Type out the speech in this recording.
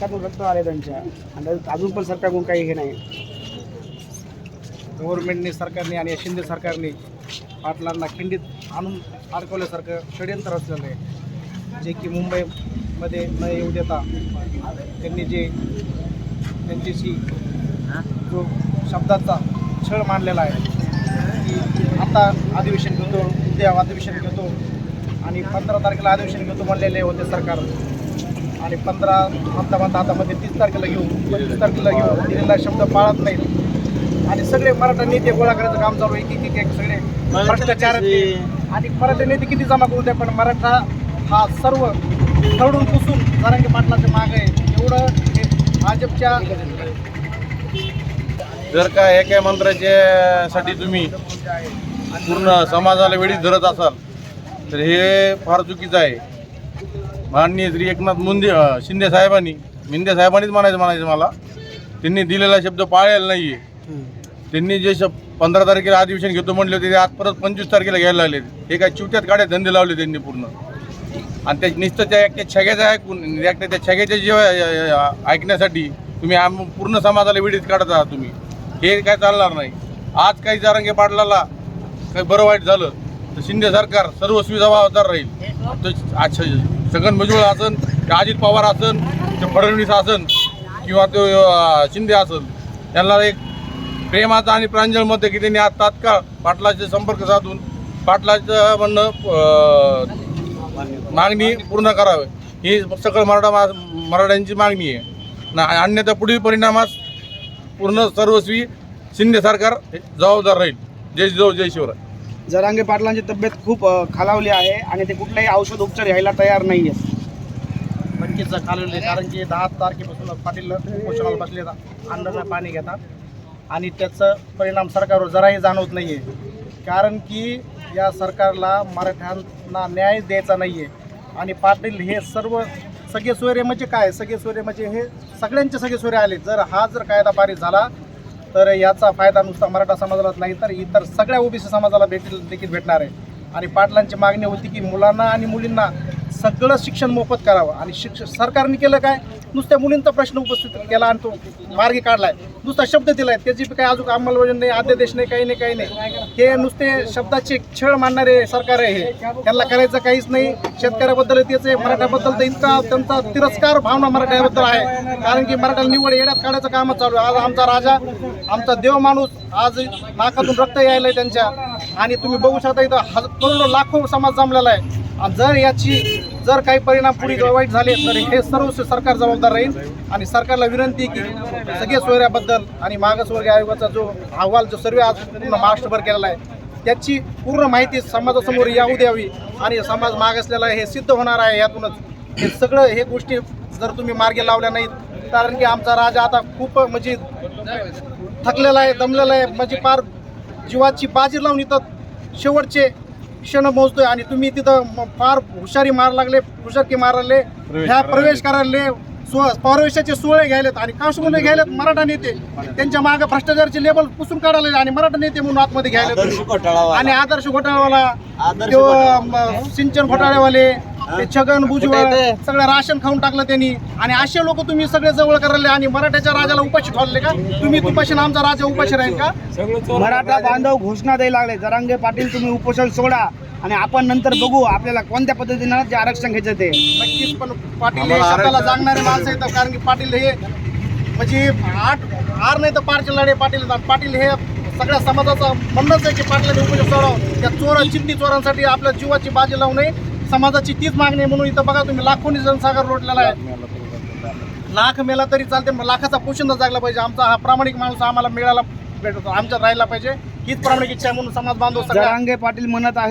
त्यातून रक्त आले त्यांच्या. आणि अजून पण सरकारकडून काही हे नाही. गव्हर्नमेंटने सरकारने आणि या शिंदे सरकारने पाटलांना खिंडीत आणून अडकवल्यासारखं षडयंत्र असलेलं आहे. जे की मुंबईमध्ये न येऊ देता त्यांनी जे त्यांच्याशी जो शब्दाचा छळ मांडलेला आहे की आता अधिवेशन घेतो उद्या अधिवेशन घेतो आणि पंधरा तारखेला अधिवेशन घेतो म्हणलेले होते सरकार. आणि पंधरा म्हणता म्हणता आता मध्ये तीस तारखेला घेऊ पंचवीस तारखेला घेऊ दिलेला शब्द पाळत नाहीत आणि सगळे मराठा नेते गोळा करायचं काम चालू आहे एक एक सगळे भ्रष्टाचारातले आणि मराठा नेते किती जमा करू द्या पण मराठा हा सर्व खरडून पुसून जरांगे पाटलाच्या मागे आहे. एवढं हे भाजपच्या जर का एका मंत्र्याच्या साठी तुम्ही पूर्ण समाजाला वेळीच धरत असाल तर हे फार चुकीचं आहे. माननीय श्री एकनाथ मुंदे शिंदे साहेबांनी मिंदे साहेबांनीच म्हणायचं म्हणायचं मला. त्यांनी दिलेला शब्द पाळलेला नाही आहे त्यांनी जे शब पंधरा तारखेला अधिवेशन घेतो म्हटले होते ते आज परत पंचवीस तारखेला घ्यायला लागले. हे काय चिवट्यात गाड्या धंदे लावले त्यांनी पूर्ण. आणि त्या नुसतं त्या एकट्या छग्याचं ऐकून एकट्या त्या छग्याच्या जेव्हा ऐकण्यासाठी तुम्ही आम पूर्ण समाजाला विडीत काढत आहात तुम्ही. हे काय चालणार नाही. आज काही जारंगे पाडलाला काही बरं वाईट झालं तर शिंदे सरकार सर्व सुविधा वावतार राहील. तर अच्छा छगन भुजबळ असन ते अजित पवार असन ते फडणवीस असन किंवा तो शिंदे असन त्यांना एक प्रेमाचा आणि प्रांजळ मत की त्यांनी आज तात्काळ पाटलाचे संपर्क साधून पाटलाचं म्हणणं मागणी पूर्ण करावी. ही सकळ मराठा मा- मराठ्यांची मागणी आहे. ना अन्यथा पुढील परिणामास पूर्ण सर्वस्वी शिंदे सरकार जबाबदार राहील. जय जो जय शिवराय. जरांगे पाटलांची तब्येत खूप खालावली आहे आणि ते कुठलाही औषध उपचार घ्यायला तयार नाही आहेत नक्कीच खालवले कारण की दहा तारखेपासून पाटील उपोषणाला बसले अन्नाचं पाणी घेतात. आणि त्याचं परिणाम सरकारवर जराही जाणवत नाही आहे कारण की या सरकारला मराठ्यांना न्याय द्यायचा नाही आहे आणि पाटील हे सर्व सगळे सोयरे म्हणजे काय? सगळे सोयरे म्हणजे हे सगळ्यांचे सगळे सोयरे आले. जर हा जर कायदा पारित झाला तर याचा फायदा नुसता मराठा समाजालाच नाही तर इतर सगळ्या ओबीसी समाजाला भेटेल देखील भेटणार आहे. आणि पाटलांची मागणी होती की मुलांना आणि मुलींना सगळं शिक्षण मोफत करावं. आणि शिक्ष सरकारने केलं काय? नुसत्या मुलींचा प्रश्न उपस्थित केला आणि तो मार्गी काढलाय. नुसता शब्द दिलाय. त्याची बी काही अजून अंमलबजावणी नाही अध्यादेश नाही काही नाही काही नाही. हे नुसते शब्दाचे छळ मानणारे सरकार आहे हे. त्यांना करायचं काहीच नाही. शेतकऱ्याबद्दल तेच आहे. मराठ्याबद्दल तर इतका त्यांचा तिरस्कार भावना मराठ्याबद्दल आहे. कारण की मराठ्याला निवड येण्यात काढायचं काम चालू आहे. आज आमचा राजा आमचा देव माणूस आज नाकातून रक्त यायलंय त्यांच्या. आणि तुम्ही बघू शकता इथं हज करोडो लाखो समाज जमलेला आहे. आणि जर याची जर काही परिणाम पुढे वाईट झाले तर हे सर्व सरकार जबाबदार राहील. आणि सरकारला विनंती की सगळे सोयऱ्याबद्दल आणि मागासवर्गीय आयोगाचा जो अहवाल जो सर्वे आज पूर्ण महाराष्ट्रभर केलेला आहे त्याची पूर्ण माहिती समाजासमोर येऊ द्यावी आणि समाज मागासलेला आहे हे सिद्ध होणार आहे यातूनच. हे सगळं हे गोष्टी जर तुम्ही मार्गी लावल्या नाहीत कारण की आमचा राजा आता खूप म्हणजे थकलेला आहे दमलेला आहे. म्हणजे फार जीवाची बाजी लावून इथं शेवटचे क्षण मोजतोय आणि तुम्ही तिथं फार हुशारी मार लागले हुशारकी मारले ह्या प्रवेश करायले सो प्रवेशाचे सोहळे घ्यायलेत आणि काश्मीर घ्यायलेत मराठा नेते. त्यांच्या मागे भ्रष्टाचारचे लेबल पुसून काढायले आणि मराठा नेते म्हणून आतमध्ये घ्यायले आणि आदर्श घोटाळेवाला सिंचन घोटाळेवाले ते छगन भुजबळ सगळं राशन खाऊन टाकलं त्यांनी. आणि असे लोक तुम्ही सगळे जवळ करायले आणि मराठ्याच्या राजाला उपाशी ठेवले का? तुम्ही आणि आमचा राजा उपाशी राहील का? मराठा बांधव घोषणा द्यायला लागले. जरांगे पाटील तुम्ही उपोषण सोडा आणि आपण नंतर बघू आपल्याला कोणत्या पद्धतीनं जे आरक्षण घ्यायचं ते. नक्कीच पण पाटील हे शब्दाला जागणारे माणसं आहेत कारण की पाटील हे म्हणजे आठ आर नाही तर पारचे लढे पाटील पाटील हे सगळ्या समाजाचा म्हणणंच आहे की पाटलाने उपयोग सोडावं. त्या चोर चिंती चोरांसाठी आपल्या जीवाची बाजी लावू नये. समाजाची तीच मागणी आहे म्हणून इथं बघा तुम्ही लाखोनी जनसागर लोटलेला आहे. लाख मेला तरी चालते लाखाचा पोषण जागला पाहिजे. आमचा हा प्रामाणिक माणूस आम्हाला मिळाला भेटतो आमच्यात राहिला पाहिजे. हीच प्रामाणिक इच्छा आहे म्हणून समाज बांधव सगळ्या जरांगे पाटील म्हणत आहे